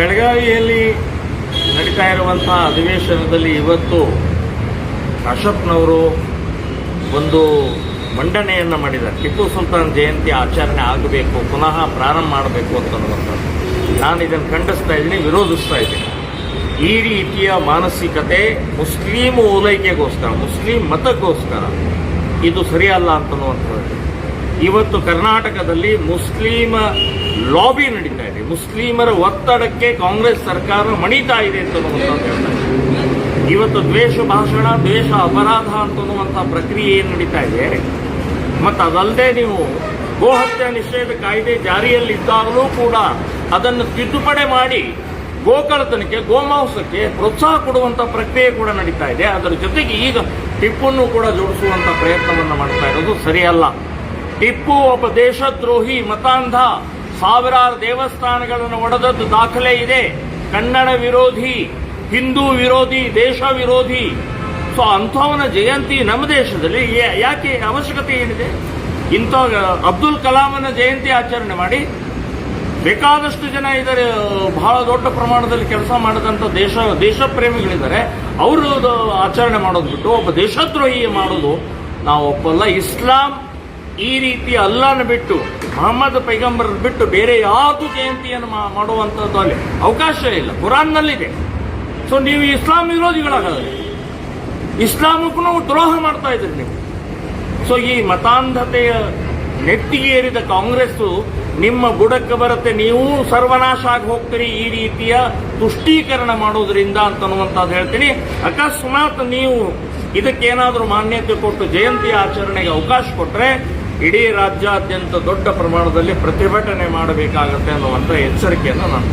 ಬೆಳಗಾವಿಯಲ್ಲಿ ನಡೀತಾ ಇರುವಂತಹ ಅಧಿವೇಶನದಲ್ಲಿ ಇವತ್ತು ಅಶೋಕ್ನವರು ಒಂದು ಮಂಡನೆಯನ್ನು ಮಾಡಿದ್ದಾರೆ. ಟಿಪ್ಪು ಸುಲ್ತಾನ್ ಜಯಂತಿ ಆಚರಣೆ ಆಗಬೇಕು, ಪುನಃ ಪ್ರಾರಂಭ ಮಾಡಬೇಕು ಅಂತನ್ನುವಂಥದ್ದು ನಾನು ಇದನ್ನು ಖಂಡಿಸ್ತಾ ಇದ್ದೀನಿ, ವಿರೋಧಿಸ್ತಾ ಇದ್ದೀನಿ. ಈ ರೀತಿಯ ಮಾನಸಿಕತೆ ಮುಸ್ಲಿಂ ಓಲೈಕೆಗೋಸ್ಕರ, ಮುಸ್ಲಿಂ ಮತಕ್ಕೋಸ್ಕರ ಇದು ಸರಿಯಲ್ಲ ಅಂತನ್ನುವಂಥದ್ದು ಇವತ್ತು ಕರ್ನಾಟಕದಲ್ಲಿ ಮುಸ್ಲಿಮ ಲಾಬಿ ನಡೀತಾ ಇದೆ. ಮುಸ್ಲಿಮರ ಒತ್ತಡಕ್ಕೆ ಕಾಂಗ್ರೆಸ್ ಸರ್ಕಾರ ಮಣಿತಾ ಇದೆ ಅಂತ ಇವತ್ತು ದ್ವೇಷ ಭಾಷಣ, ದ್ವೇಷ ಅಪರಾಧ ಅಂತನ್ನುವಂಥ ಪ್ರಕ್ರಿಯೆ ಏನು ನಡೀತಾ ಇದೆ? ಮತ್ತು ಅದಲ್ಲದೆ ನೀವು ಗೋಹತ್ಯೆ ನಿಷೇಧ ಕಾಯ್ದೆ ಜಾರಿಯಲ್ಲಿದ್ದಾಗಲೂ ಕೂಡ ಅದನ್ನು ತಿದ್ದುಪಡಿ ಮಾಡಿ ಗೋಕಳತನಕ್ಕೆ ಗೋಮಾಂಸಕ್ಕೆ ಪ್ರೋತ್ಸಾಹ ಕೊಡುವಂಥ ಪ್ರಕ್ರಿಯೆ ಕೂಡ ನಡೀತಾ ಇದೆ. ಅದರ ಜೊತೆಗೆ ಈಗ ಟಿಪ್ಪನ್ನು ಕೂಡ ಜೋಡಿಸುವಂಥ ಪ್ರಯತ್ನವನ್ನು ಮಾಡ್ತಾ ಇರೋದು ಸರಿಯಲ್ಲ. ಟಿಪ್ಪು ಒಬ್ಬ ದೇಶದ್ರೋಹಿ ಮತಾಂಧ, ಸಾವಿರಾರು ದೇವಸ್ಥಾನಗಳನ್ನು ಒಡೆದದ್ದು ದಾಖಲೆ ಇದೆ. ಕನ್ನಡ ವಿರೋಧಿ, ಹಿಂದೂ ವಿರೋಧಿ, ದೇಶ ವಿರೋಧಿ. ಸೊ ಅಂಥವನ ಜಯಂತಿ ನಮ್ಮ ದೇಶದಲ್ಲಿ ಯಾಕೆ ಅವಶ್ಯಕತೆ ಏನಿದೆ? ಇಂಥ ಅಬ್ದುಲ್ ಕಲಾಮನ ಜಯಂತಿ ಆಚರಣೆ ಮಾಡಿ, ಬೇಕಾದಷ್ಟು ಜನ ಇದ್ದಾರೆ, ಬಹಳ ದೊಡ್ಡ ಪ್ರಮಾಣದಲ್ಲಿ ಕೆಲಸ ಮಾಡಿದಂಥ ದೇಶ ದೇಶ ಪ್ರೇಮಿಗಳಿದ್ದಾರೆ ಅವರು ಆಚರಣೆ ಮಾಡೋದು ಬಿಟ್ಟು ಒಬ್ಬ ದೇಶದ್ರೋಹಿ ಮಾಡೋದು ನಾವು ಒಪ್ಪಲ್ಲ. ಇಸ್ಲಾಂ ಈ ರೀತಿ ಅಲ್ಲಾನ ಬಿಟ್ಟು, ಮೊಹಮ್ಮದ್ ಪೈಗಂಬರ್ ಬಿಟ್ಟು ಬೇರೆ ಯಾವುದು ಜಯಂತಿಯನ್ನು ಮಾಡುವಂಥದ್ದು ಅಲ್ಲಿ ಅವಕಾಶ ಇಲ್ಲ. ಕುರಾನ್ನಲ್ಲಿದೆ. ಸೊ ನೀವು ಇಸ್ಲಾಂ ವಿರೋಧಿಗಳಾಗಲ್ಲ. ಇಸ್ಲಾಮಕ್ಕೂ ನಾವು ದ್ರೋಹ ಮಾಡ್ತಾ ಇದ್ದೀರಿ ನೀವು. ಸೊ ಈ ಮತಾಂಧತೆಯ ನೆತ್ತಿಗೆ ಏರಿದ ಕಾಂಗ್ರೆಸ್ ನಿಮ್ಮ ಬುಡಕ್ಕೆ ಬರುತ್ತೆ. ನೀವು ಸರ್ವನಾಶ ಆಗಿ ಹೋಗ್ತೀರಿ ಈ ರೀತಿಯ ತುಷ್ಟೀಕರಣ ಮಾಡೋದ್ರಿಂದ ಅಂತನ್ನುವಂಥದ್ದು ಹೇಳ್ತೀನಿ. ಅಕಸ್ಮಾತ್ ನೀವು ಇದಕ್ಕೇನಾದರೂ ಮಾನ್ಯತೆ ಕೊಟ್ಟು ಜಯಂತಿ ಆಚರಣೆಗೆ ಅವಕಾಶ ಕೊಟ್ಟರೆ ಇಡೀ ರಾಜ್ಯಾದ್ಯಂತ ದೊಡ್ಡ ಪ್ರಮಾಣದಲ್ಲಿ ಪ್ರತಿಭಟನೆ ಮಾಡಬೇಕಾಗತ್ತೆ ಅನ್ನುವಂಥ ಎಚ್ಚರಿಕೆಯನ್ನು ನಾನು